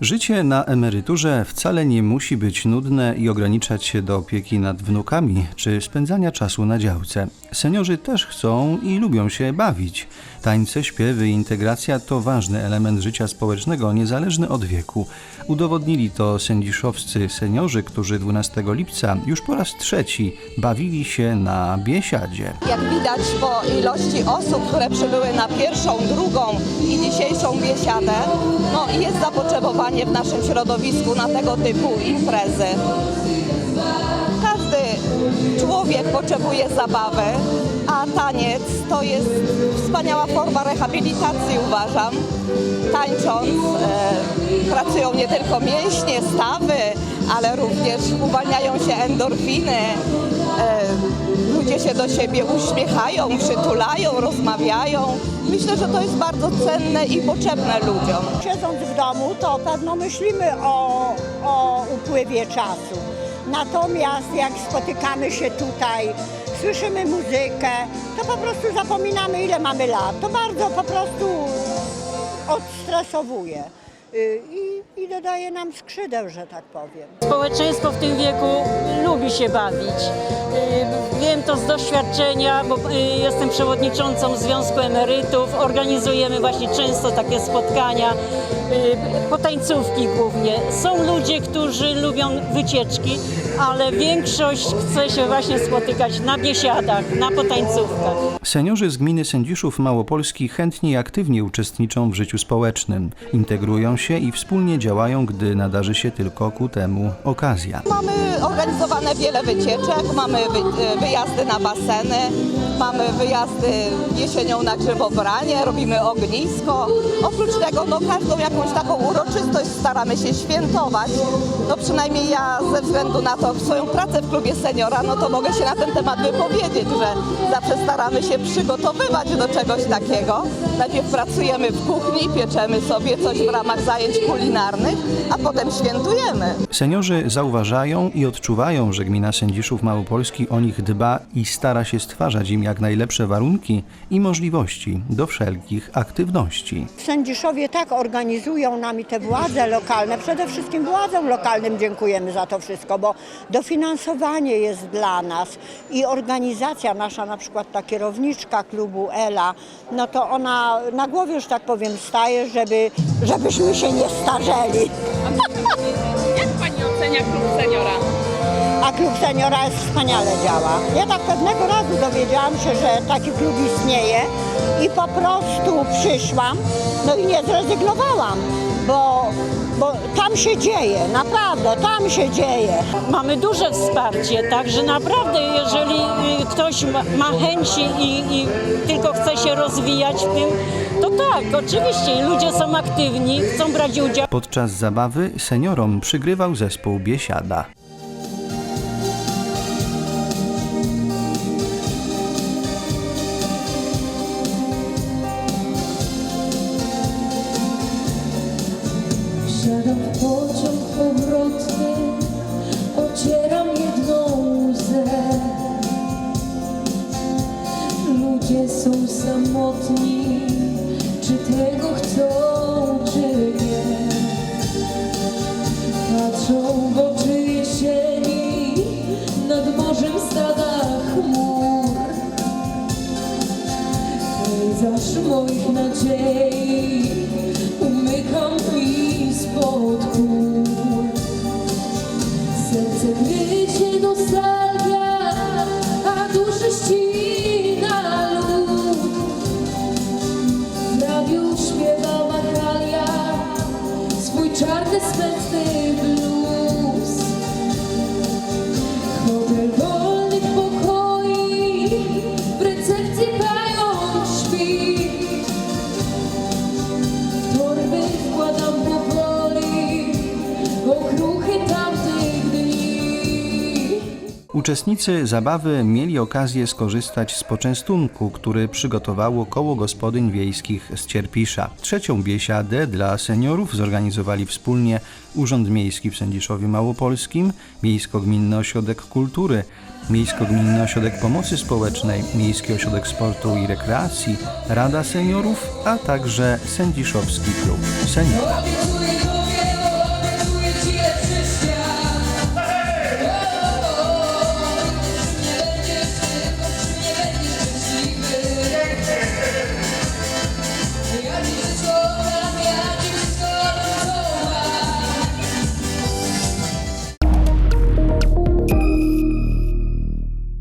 Życie na emeryturze wcale nie musi być nudne i ograniczać się do opieki nad wnukami czy spędzania czasu na działce. Seniorzy też chcą i lubią się bawić. Tańce, śpiewy i integracja to ważny element życia społecznego, niezależny od wieku. Udowodnili to sędziszowscy seniorzy, którzy 12 lipca już po raz trzeci bawili się na biesiadzie. Jak widać po ilości osób, które przybyły na pierwszą, drugą i dzisiejszą biesiadę, no jest zapotrzebowanie w naszym środowisku na tego typu imprezy. Człowiek potrzebuje zabawy, a taniec to jest wspaniała forma rehabilitacji, uważam. Tańcząc e, pracują nie tylko mięśnie, stawy, ale również uwalniają się endorfiny. E, ludzie się do siebie uśmiechają, przytulają, rozmawiają. Myślę, że to jest bardzo cenne i potrzebne ludziom. Siedząc w domu, to pewno myślimy o, o upływie czasu. Natomiast jak spotykamy się tutaj, słyszymy muzykę, to po prostu zapominamy, ile mamy lat. To bardzo po prostu odstresowuje i, i dodaje nam skrzydeł, że tak powiem. Społeczeństwo w tym wieku lubi się bawić. Y, Wiem to z doświadczenia, bo y, jestem przewodniczącą Związku Emerytów. Organizujemy właśnie często takie spotkania, y, potańcówki głównie. Są ludzie, którzy lubią wycieczki, ale większość chce się właśnie spotykać na biesiadach, na potańcówkach. Seniorzy z gminy Sędziszów Małopolski chętnie i aktywnie uczestniczą w życiu społecznym. Integrują się i wspólnie działają, gdy nadarzy się tylko ku temu okazja. Mamy organizowane wiele wycieczek, mamy wy, wyjazdy na baseny, mamy wyjazdy jesienią na grzybobranie, robimy ognisko. Oprócz tego no, każdą jakąś taką uroczystość staramy się świętować. No przynajmniej ja ze względu na to swoją pracę w klubie seniora, no to mogę się na ten temat wypowiedzieć, że zawsze staramy się przygotowywać do czegoś takiego. Najpierw pracujemy w kuchni, pieczemy sobie coś w ramach zajęć kulinarnych, a potem świętujemy. Seniorzy zauważają i odczuwają, że gmina Sędziszów Małopolski o nich dba i stara się stwarzać im jak najlepsze warunki i możliwości do wszelkich aktywności. Sędziszowie tak organizują nami te władze lokalne. Przede wszystkim władzom lokalnym dziękujemy za to wszystko, bo dofinansowanie jest dla nas i organizacja nasza, na przykład ta kierowniczka klubu Ela, no to ona na głowie, że tak powiem, staje, żeby, żebyśmy się nie starzeli. Jak pani ocenia klub seniora? A klub seniora jest wspaniale działa. Ja tak pewnego razu dowiedziałam się, że taki klub istnieje i po prostu przyszłam, no i nie zrezygnowałam, tam się dzieje, naprawdę, tam się dzieje. Mamy duże wsparcie, także naprawdę jeżeli y, ktoś ma, ma chęci i, i tylko chce się rozwijać w tym, to tak, oczywiście ludzie są aktywni, chcą brać udział. Podczas zabawy seniorom przygrywał zespół Biesiada. Wsiadam w pociąg powrotny, ocieram jedną łzę. Ludzie są samotni, czy tego chcą, czy nie. Patrzą w oczy jesieni, nad morzem stada chmur. Pejzaż moich nadziei spod gór. Serce gryzie nostalgia, a duszę ścina lód. W radiu śpiewa Mahalia swój czarny, smętny blues. Uczestnicy zabawy mieli okazję skorzystać z poczęstunku, który przygotowało koło gospodyń wiejskich z Cierpisza. Trzecią biesiadę dla seniorów zorganizowali wspólnie Urząd Miejski w Sędziszowie Małopolskim, Miejsko-Gminny Ośrodek Kultury, Miejsko-Gminny Ośrodek Pomocy Społecznej, Miejski Ośrodek Sportu i Rekreacji, Rada Seniorów, a także Sędziszowski Klub. Obiecuję